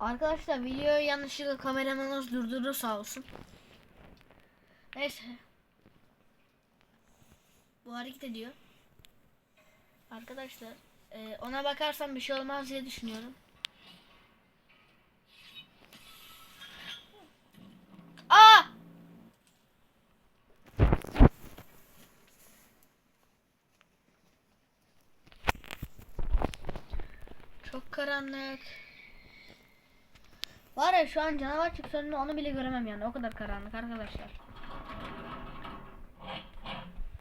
Arkadaşlar videoyu yanlışlıkla kameramanımız durdurdu sağ olsun. Neyse. Bu hareket ediyor. Arkadaşlar e, ona bakarsam bir şey olmaz diye düşünüyorum. Aa! Çok karanlık. Var ya şu an canavar çıksa önüme onu bile göremem yani. O kadar karanlık arkadaşlar.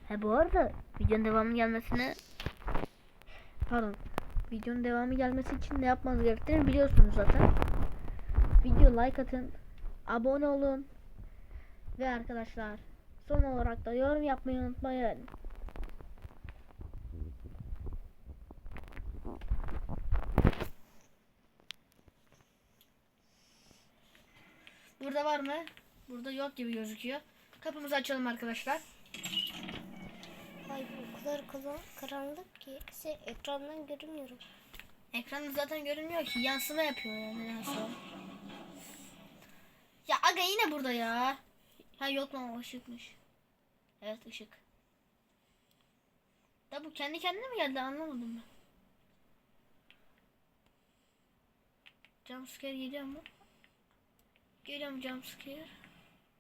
He bu arada videonun devamı gelmesine pardon videonun devamı gelmesi için ne yapmanız gerektiğini biliyorsunuz zaten. Video like atın, abone olun ve arkadaşlar son olarak da yorum yapmayı unutmayın. Burada var mı? Burada yok gibi gözüküyor. Kapımızı açalım arkadaşlar. Ay bu kadar kalan, karanlık ki size ekrandan görünmüyorum. Ekranda zaten görünmüyor ki. Yansıma yapıyor yani nedense. Ya aga yine burada ya. Ha yok lan ışıkmış. Evet ışık. Da bu kendi kendine mi geldi anlamadım ben. Jumpscare geliyor mu? Geliyor mu jumpscare?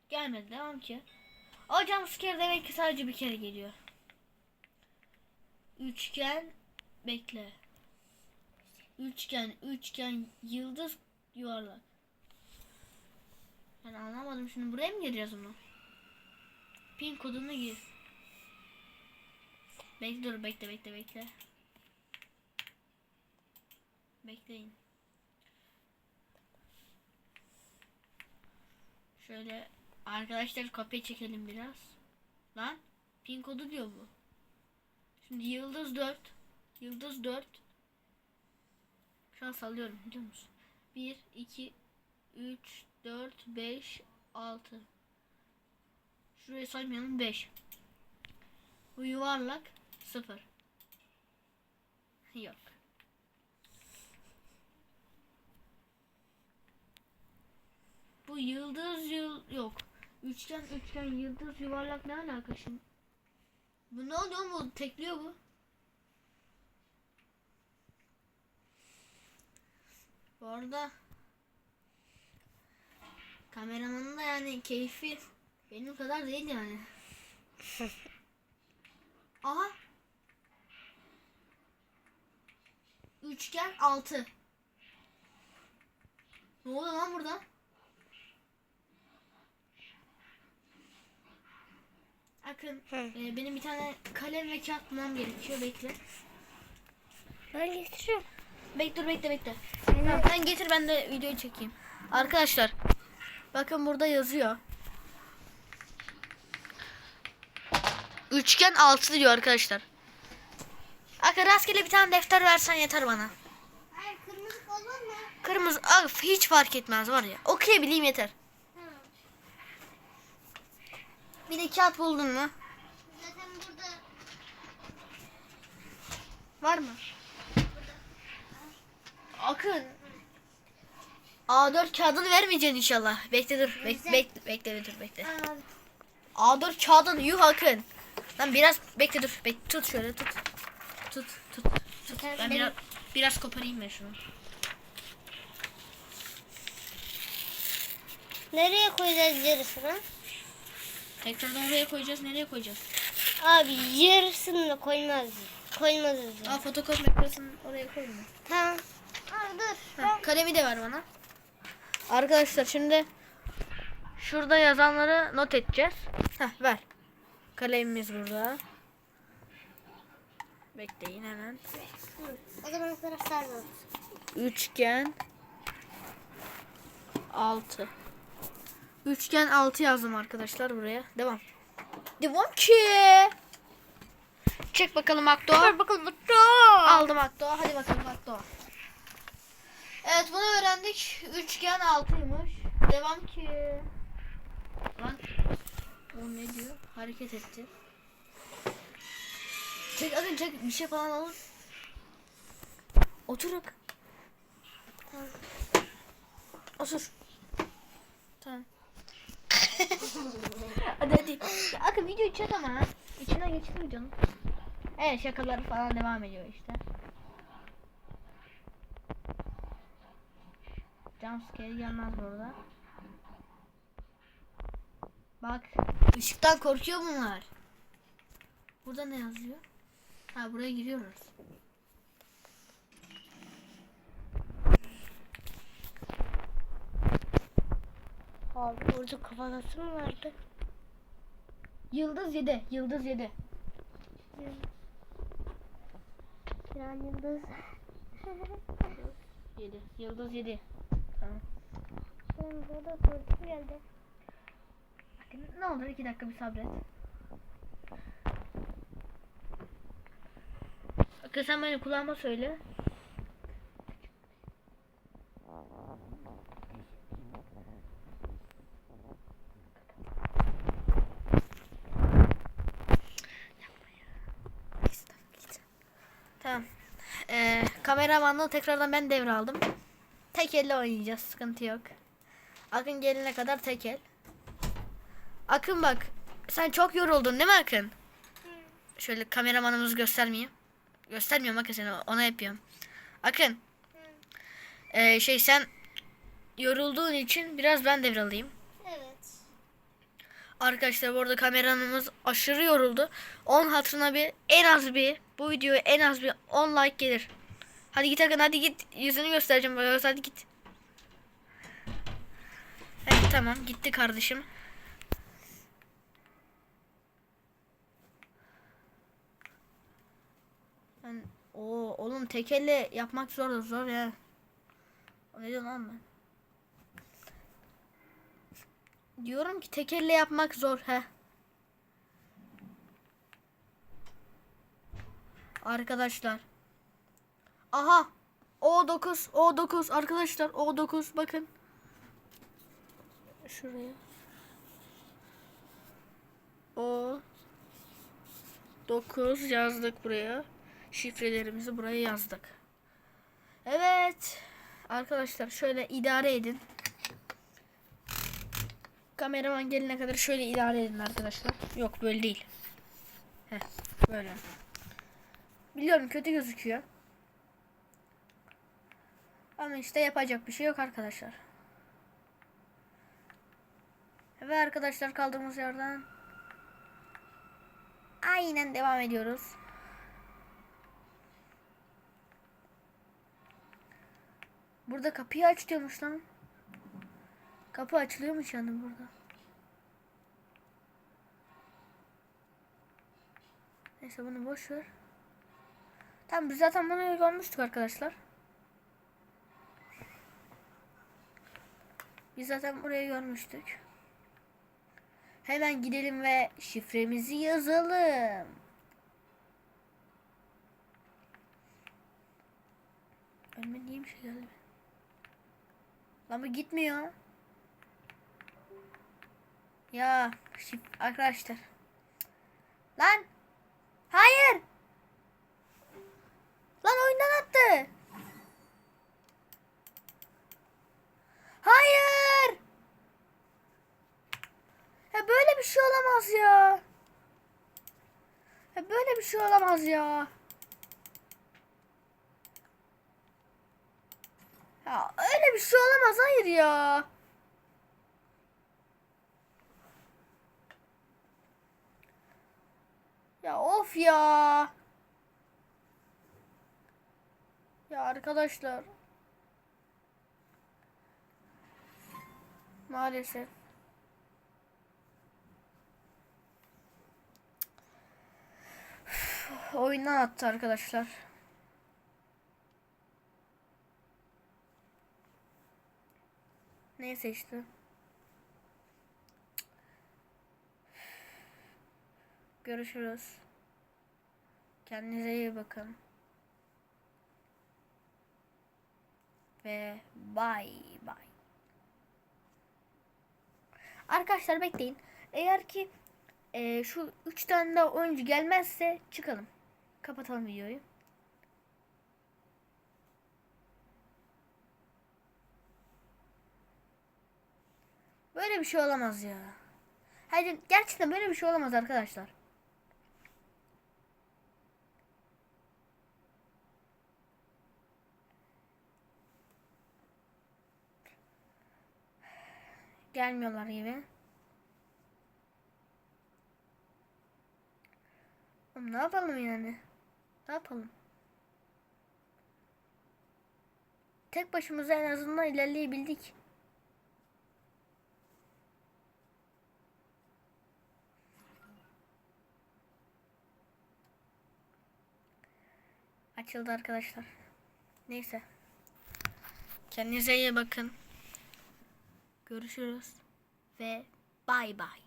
Gelmedi devam ki. O jumpscare demek ki sadece bir kere geliyor. Üçgen bekle. Üçgen, üçgen, yıldız, yuvarlak. Ben anlamadım şimdi buraya mı gireceğiz onu? Pin kodunu gir. Bekle dur bekle bekle bekle. Bekleyin. Şöyle arkadaşlar kopya çekelim biraz. Lan pin kodu diyor bu. Şimdi yıldız 4. Yıldız 4. Şu an sallıyorum biliyor musun? 1, 2, 3, 4, 5, 6. Şurayı saymayalım 5. Bu yuvarlak 0. Yok. Bu yıldız yıl yok. Üçgen üçgen yıldız yuvarlak ne alaka şimdi? Bu ne oluyor mu? Tekliyor bu. Bu arada kameramanın da yani keyfi benim kadar değil yani. Aha. Üçgen altı. Ne oluyor lan burada? Akın e, benim bir tane kalem ve kağıt bulmam gerekiyor bekle. Ben getiriyorum. Bekle dur bekle bekle. Tamam, sen getir ben de videoyu çekeyim. Arkadaşlar bakın burada yazıyor. Üçgen altı diyor arkadaşlar. Akın rastgele bir tane defter versen yeter bana. Hayır kırmızı olur mu? Kırmızı af, hiç fark etmez var ya. Okuyabileyim yeter. Bir de kağıt buldun mu? Zaten burada Var mı? Akın. A4 kağıdını vermeyeceksin inşallah. Bekle dur. Bekle, bekle, bekle dur bekle. Aa, A4 kağıdını yuh Akın. Lan biraz bekle dur. Bek, tut şöyle tut. Tut tut. tut. Ben Benim- biraz, biraz koparayım ben şunu. nereye koyacağız yarısını? Tekrardan oraya koyacağız. Nereye koyacağız? Abi yarısını da koymaz. Koymazız. ya. Aa fotokopi makinesini oraya koyma. Tamam. Aa, dur. Ha, kalemi de ver bana. Arkadaşlar şimdi şurada yazanları not edeceğiz. Heh ver. Kalemimiz burada. Bekleyin hemen. O zaman da. Üçgen 6. Üçgen 6 yazdım arkadaşlar buraya. Devam. Devam ki. Çek bakalım Akdo. Dur bakalım mutlu. Aldım Akdo. Hadi bakalım Akdo. Evet bunu öğrendik. Üçgen 6'ymış. Devam ki. Lan. O ne diyor? Hareket etti. Çek akın çek. Bir şey falan alın. Otur. Osur. Tamam. hadi hadi. Ya Akın video çek ama. İçinden geçti videonun. Evet şakaları falan devam ediyor işte. Jumpscare gelmez burada. Bak. ışıktan korkuyor bunlar. Burada ne yazıyor? Ha buraya giriyoruz. Abi orada kafanası mı vardı? Yıldız 7. Yıldız 7. Yani yıldız. 7. Yıldız 7. Tamam. Ben burada korku geldi. Bakın ne olur 2 dakika bir sabret. Bakın sen beni kulağıma söyle. Tamam. Ee, kameramanlığı tekrardan ben devraldım. Tek elle oynayacağız. Sıkıntı yok. Akın gelene kadar tek el. Akın bak. Sen çok yoruldun değil mi Akın? Şöyle kameramanımızı göstermeyeyim. Göstermiyorum Akın seni. Ona yapıyorum. Akın. ee, şey sen yorulduğun için biraz ben devralayım. Evet. Arkadaşlar bu arada kameramız aşırı yoruldu. 10 hatırına bir en az bir bu videoya en az bir 10 like gelir. Hadi git Akın hadi git. Yüzünü göstereceğim. Böyle hadi git. Evet tamam gitti kardeşim. Ben o oğlum tek elle yapmak zor zor ya. Ne diyor lan ben? Diyorum ki tek elle yapmak zor he. Arkadaşlar. Aha. O9, O9 arkadaşlar O9 bakın. Şuraya. O 9 yazdık buraya. Şifrelerimizi buraya yazdık. Evet. Arkadaşlar şöyle idare edin. Kameraman gelene kadar şöyle idare edin arkadaşlar. Yok böyle değil. Heh, böyle. Biliyorum kötü gözüküyor. Ama işte yapacak bir şey yok arkadaşlar. Ve arkadaşlar kaldığımız yerden aynen devam ediyoruz. Burada kapıyı aç diyormuş lan. Kapı açılıyormuş yani burada. Neyse bunu boş ver. Tamam biz zaten bunu görmüştük arkadaşlar. Biz zaten burayı görmüştük. Hemen gidelim ve şifremizi yazalım. Önüme niye bir şey geldi? Lan bu gitmiyor. Ya şif arkadaşlar. Lan. Hayır. Lan oyundan attı. Hayır. Ya böyle bir şey olamaz ya. Ya böyle bir şey olamaz ya. Ya öyle bir şey olamaz hayır ya. Ya of ya. Ya arkadaşlar. Maalesef. Oyundan attı arkadaşlar. Neyse işte. Görüşürüz. Kendinize iyi bakın. Ve bye bye. Arkadaşlar bekleyin. Eğer ki e, şu üç tane daha oyuncu gelmezse çıkalım. Kapatalım videoyu. Böyle bir şey olamaz ya. Hayır gerçekten böyle bir şey olamaz arkadaşlar. Gelmiyorlar gibi. Ne yapalım yani? Ne yapalım? Tek başımıza en azından ilerleyebildik. Açıldı arkadaşlar. Neyse. Kendinize iyi bakın. Görüşürüz. Ve bay bay.